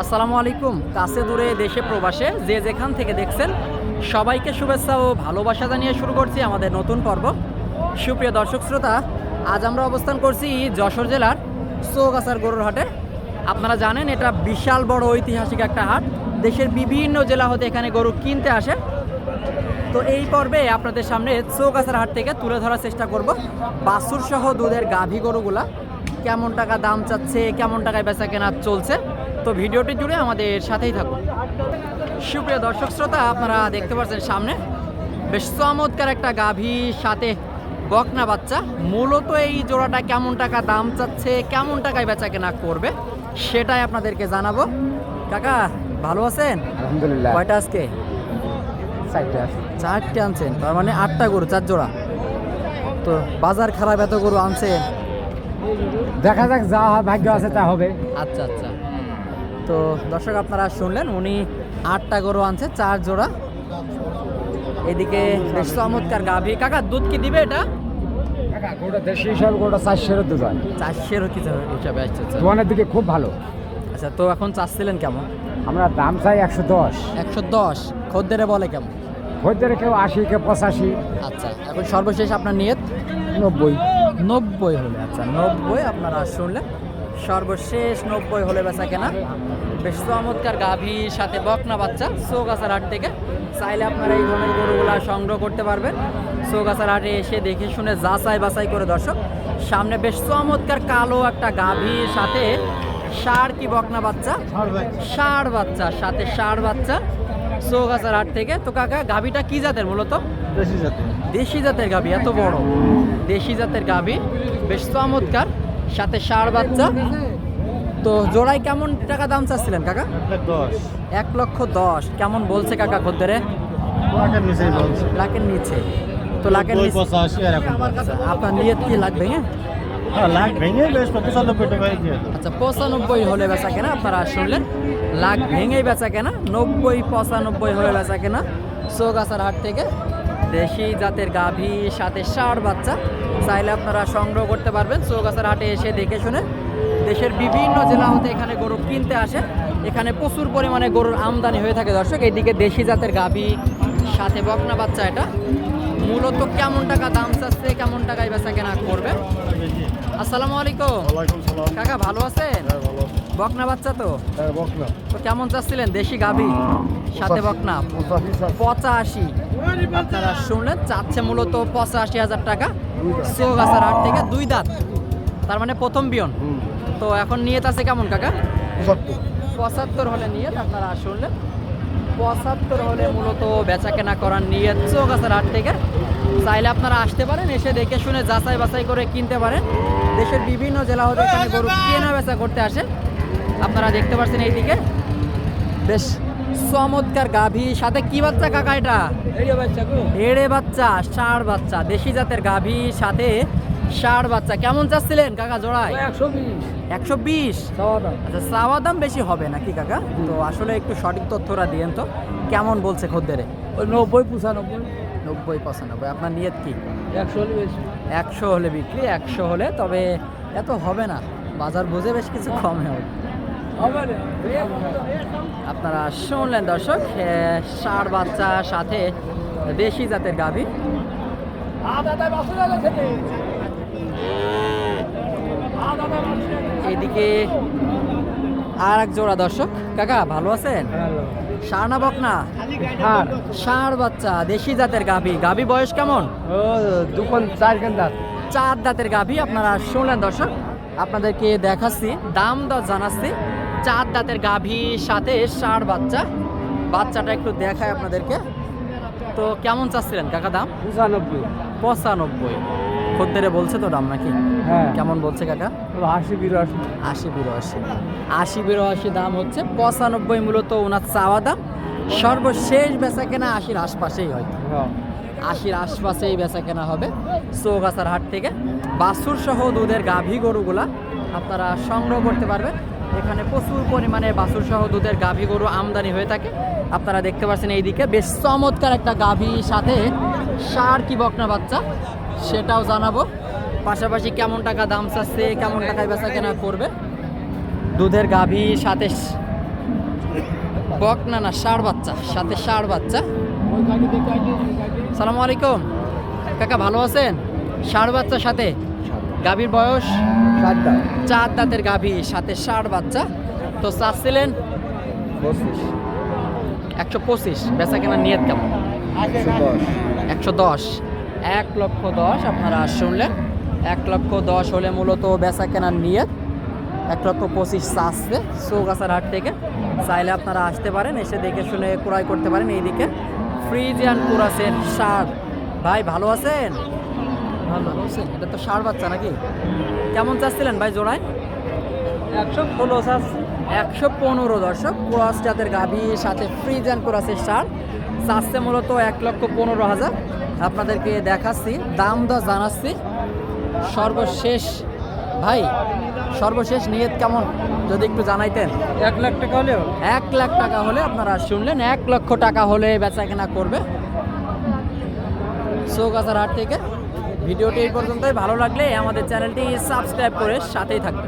আসসালামু আলাইকুম। কাছে দূরে দেশে প্রবাসে যে যেখান থেকে দেখছেন, সবাইকে শুভেচ্ছা ও ভালোবাসা জানিয়ে শুরু করছি আমাদের নতুন পর্ব। সুপ্রিয় দর্শক শ্রোতা, আজ আমরা অবস্থান করছি যশোর জেলার চৌগাছার গরুর হাটে। আপনারা জানেন, এটা বিশাল বড় ঐতিহাসিক একটা হাট। দেশের বিভিন্ন জেলা হতে এখানে গরু কিনতে আসে। তো এই পর্বে আপনাদের সামনে চৌগাছার হাট থেকে তুলে ধরার চেষ্টা করব। বাছুর সহ দুধের গাভী গরুগুলা, কেমন টাকা দাম চাচ্ছে, কেমন টাকায় বেচা কেনা চলছে তো ভিডিওটি জুড়ে আমাদের সাথেই থাকুন। সুপ্রিয় দর্শক শ্রোতা আপনারা দেখতে পাচ্ছেন সামনে বেশ চমৎকার একটা গাভী সাথে বকনা বাচ্চা। মূলত এই জোড়াটা কেমন টাকা দাম চাচ্ছে কেমন টাকায় বেচা কেনা করবে সেটাই আপনাদেরকে জানাব। কাকা ভালো আছেন? আলহামদুলিল্লাহ। কয়টা আজকে? চারটে আনছেন তার মানে আটটা গরু চার জোড়া। তো বাজার খারাপ এত গরু আনছেন? দেখা যাক যা ভাগ্য আছে তা হবে। আচ্ছা আচ্ছা। তো দর্শক আপনারা শুনলেন উনি আটটা গরু আনছে চার জোড়া। এদিকে বেশ চমৎকার গাভী। কাকা দুধ কি দিবে এটা? গোটা দেশি হিসাবে গোটা চারশের দুধ হয়। চারশের হিসাবে আসছে আচ্ছা। দোকানের দিকে খুব ভালো। আচ্ছা তো এখন চাচ্ছিলেন কেমন? আমরা দাম চাই একশো দশ। একশো দশ। খদ্দেরে বলে কেমন? খদ্দের কেউ আশি কেউ পঁচাশি। আচ্ছা এখন সর্বশেষ আপনার নিয়ত? নব্বই। নব্বই হলে আচ্ছা নব্বই আপনারা শুনলেন। সর্বশেষ নব্বই হলে বেচা কেনা। বেশ চমৎকার গাভীর সাথে বকনা বাচ্চা চৌগাছার হাট থেকে। চাইলে আপনারা এই ধরনের গরুগুলা সংগ্রহ করতে পারবেন। চৌগাছার হাটে এসে দেখে শুনে যাচাই বাছাই করে দর্শক সামনে বেশ চমৎকার কালো একটা গাভীর সাথে ষাঁড় কি বকনা বাচ্চা? ষাঁড় বাচ্চা সাথে ষাঁড় বাচ্চা চৌগাছার হাট থেকে। তো কাকা গাভীটা কি জাতের মূলত দেশি জাতের গাভী এত বড়। দেশি জাতের গাভী বেশ চমৎকার। সাথে ষাঁড় বাচ্চা। তো জোড়ায় কেমন টাকা দাম চাচ্ছিলেন কাকা? এক লক্ষ দশ। কেমন বলছে কাকা খদ্দের? লাখের নিচে। তো লাখের নিচে আপনার নিয়ত কি লাগবে হ্যাঁ লাখ ভেঙে আচ্ছা পঁচানব্বই হলে বেচা কেনা আপনারা শুনলেন। লাখ ভেঙেই বেচা কেনা নব্বই পঁচানব্বই হলে বেচা কেনা। চৌগাছার হাট থেকে দেশি জাতের গাভী সাথে ষাঁড় বাচ্চা। চাইলে আপনারা সংগ্রহ করতে পারবেন। চৌগাছার হাটে এসে দেখে শুনে দেশের বিভিন্ন জেলা হতে এখানে গরু কিনতে আসে। এখানে প্রচুর পরিমাণে গরুর আমদানি হয়ে থাকে দর্শক। এইদিকে দেশি জাতের গাভী সাথে বকনা বাচ্চা এটা। মূলত কেমন টাকা দাম চাচ্ছে কেমন টাকায় বেচা কেনা করবে? আসসালামু আলাইকুম। কাকা ভালো আছেন? বকনা বাচ্চা তো? তো কেমন চাচ্ছিলেন দেশি গাভী? সাথে বকনা? পঁচাশি। আপনারা শুনলেন চাচ্ছে মূলত পঁচাশি হাজার টাকা। চৌগাছার হাট থেকে দুই দাঁত। তার মানে প্রথম বিয়ন। তো এখন নিয়ত আছে কেমন কাকা? পঁচাত্তর। হলে নিয়ত আপনারা শুনলেন। পঁচাত্তর হলে মূলত বেচা কেনা করার নিয়ত চৌগাছার হাট থেকে। চাইলে আপনারা আসতে পারেন এসে দেখে শুনে যাচাই বাছাই করে কিনতে পারেন। দেশের বিভিন্ন জেলা হতে এখানে গরু কেনা বেচা করতে আসে। আপনারা দেখতে পাচ্ছেন এইদিকে। বেশ। চমৎকার গাভী সাথে কি বাচ্চা কাকা এটা? এড়ে বাচ্চা ষাঁড় বাচ্চা দেশি জাতের গাভী সাথে ষাঁড় বাচ্চা। কেমন চাচ্ছিলেন কাকা জোড়ায়? একশো বিশ। আচ্ছা চাওয়া দাম বেশি হবে নাকি কাকা? তো আসলে একটু সঠিক তথ্যরা দিয়েন তো। কেমন বলছে খদ্দেরে ওই নব্বই পঁচানব্বই। নব্বই পঁচানব্বই। আপনার নিয়ত কি? একশো হলে একশো হলে বিক্রি একশো হলে তবে এত হবে না। বাজার বুঝে বেশ কিছু কমে হবে। আপনারা শুনলেন দর্শক ষাঁড় বাচ্চা সাথে দেশি জাতের গাভী। এদিকে আর এক জোড়া দর্শক। কাকা ভালো আছেন? ষাঁড় না বকনা? হ্যাঁ ষাঁড় বাচ্চা দেশি জাতের গাভী। গাভী বয়স কেমন? ও দুপন চার কেন্দার চার দাঁতের গাভী আপনারা শুনলেন দর্শক। আপনাদেরকে দেখাচ্ছি দাম দর জানাচ্ছি। চার দাঁতের গাভীর সাথে ষাঁড় বাচ্চা। বাচ্চাটা একটু দেখায় আপনাদেরকে। তো কেমন চাচ্ছিলেন কাকা দাম? পঁচানব্বই। পঁচানব্বই। খদ্দেরে বলছে তো দাম নাকি? হ্যাঁ। কেমন বলছে কাকা? আশি বিরাশি। আশি বিরাশি। আশি বিরাশি দাম হচ্ছে পঁচানব্বই মূলত ওনার চাওয়া দাম। সর্বশেষ বেচা কেনা আশির আশপাশেই হয়। হ্যাঁ। আশির আশপাশেই বেচা কেনা হবে চৌগাছার হাট থেকে। বাছুর সহ দুধের গাভী গরুগুলা আপনারা সংগ্রহ করতে পারবেন। এখানে প্রচুর পরিমাণে বাছুর সহ দুধের গাভী গরু আমদানি হয়ে থাকে। আপনারা দেখতে পাচ্ছেন এইদিকে বেশ চমৎকার একটা গাভী সাথে সার কি বকনা বাচ্চা, সেটাও জানাব। পাশাপাশি কেমন টাকা দাম চাচ্ছে, কেমন টাকায় বেচা কেনা করবে? দুধের গাভী সাথে বক না ষাড় বাচ্চা, সাথে ষাড় বাচ্চা। সালাম আলাইকুম। কাকা, ভালো আছেন? ষাড় বাচ্চার সাথে গাভীর বয়স? চার দাঁতের গাভী সাথে ষাড় বাচ্চা। তো চাচ্ছিলেন একশো পঁচিশ। বেচা কেনা নিয়ত কেমন? একশো দশ। এক লক্ষ দশ আপনারা শুনলেন। এক লক্ষ দশ হলে মূলত বেচা কেনার নিয়ত। এক লক্ষ পঁচিশ আসছে চৌগাছার হাট থেকে। চাইলে আপনারা আসতে পারেন এসে দেখে শুনে ক্রয় করতে পারেন। এইদিকে ফ্রিজিয়ান কুরাসের সার ভাই ভালো আছেন? ভালো আছেন এটা তো সার বাচ্চা নাকি? কেমন চাচ্ছিলেন ভাই জোড়ায়? একশো ষোলো একশো পনেরো দর্শক ক্রস জাতের গাভী সাথে ফ্রিজিয়ান ক্রসের সার। চাচ্ছে মূলত এক লক্ষ পনেরো হাজার। আপনাদেরকে দেখাচ্ছি দাম দর জানাচ্ছি। সর্বশেষ ভাই সর্বশেষ নিয়ত কেমন? যদি একটু জানাইতেন। এক লাখ টাকা হলেও? এক লাখ টাকা হলে আপনারা শুনলেন এক লক্ষ টাকা হলে বেচা কেনা করবে। চৌগাছার হাট থেকে। ভিডিওটি এই পর্যন্তই। ভালো লাগলে আমাদের চ্যানেলটি সাবস্ক্রাইব করে সাথেই থাকবে